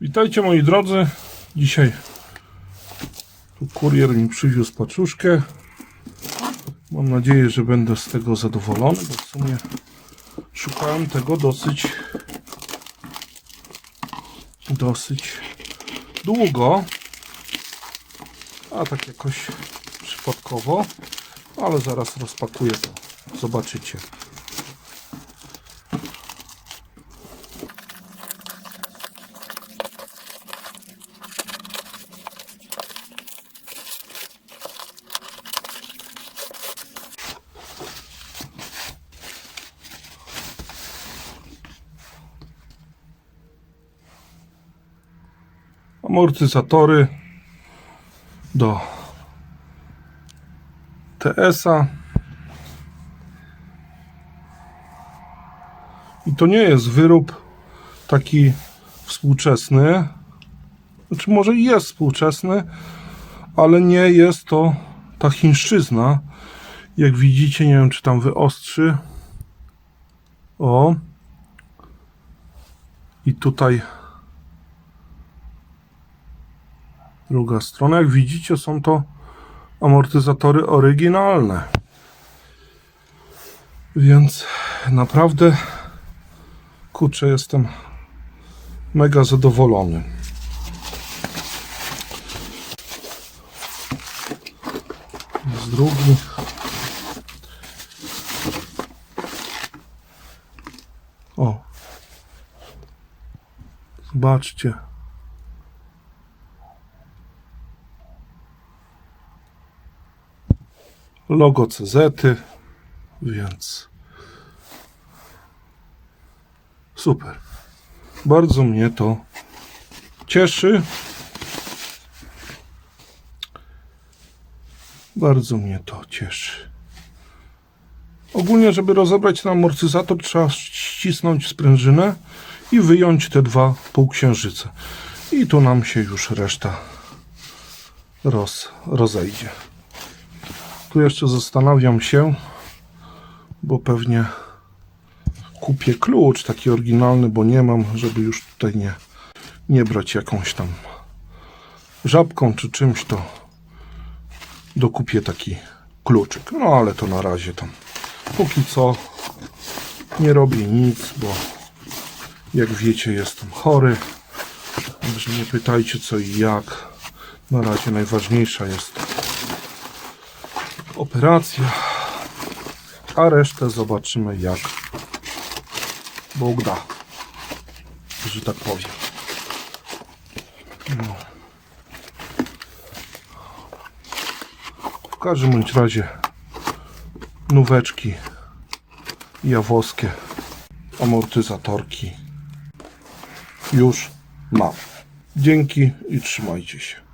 Witajcie moi drodzy. Dzisiaj tu kurier mi przywiózł paczuszkę. Mam nadzieję, że będę z tego zadowolony, bo w sumie szukałem tego dosyć dosyć długo. A tak jakoś przypadkowo. Ale zaraz rozpakuję to. Zobaczycie. Amortyzatory do TS-a. I to nie jest wyrób taki współczesny. Znaczy, może i jest współczesny, ale nie jest to ta chińszczyzna. Jak widzicie, nie wiem, czy tam wyostrzy. O. I tutaj druga strona. Jak widzicie, są to amortyzatory oryginalne. Więc naprawdę kurczę, jestem mega zadowolony. Z drugi. O. Zobaczcie. Logo CZ, więc super. Bardzo mnie to cieszy. Bardzo mnie to cieszy. Ogólnie, żeby rozebrać ten amortyzator, trzeba ścisnąć sprężynę i wyjąć te dwa półksiężyce. I tu nam się już reszta roz, rozejdzie. Tu jeszcze zastanawiam się, bo pewnie kupię klucz taki oryginalny, bo nie mam, żeby już tutaj nie, nie brać jakąś tam żabką czy czymś, to dokupię taki kluczyk. No ale to na razie tam póki co nie robię nic, bo jak wiecie jestem chory. Także nie pytajcie co i jak. Na razie najważniejsza jest operacja, a resztę zobaczymy jak Bóg da, że tak powiem. No. W każdym razie nóweczki jawowskie amortyzatorki już mam. Dzięki i trzymajcie się.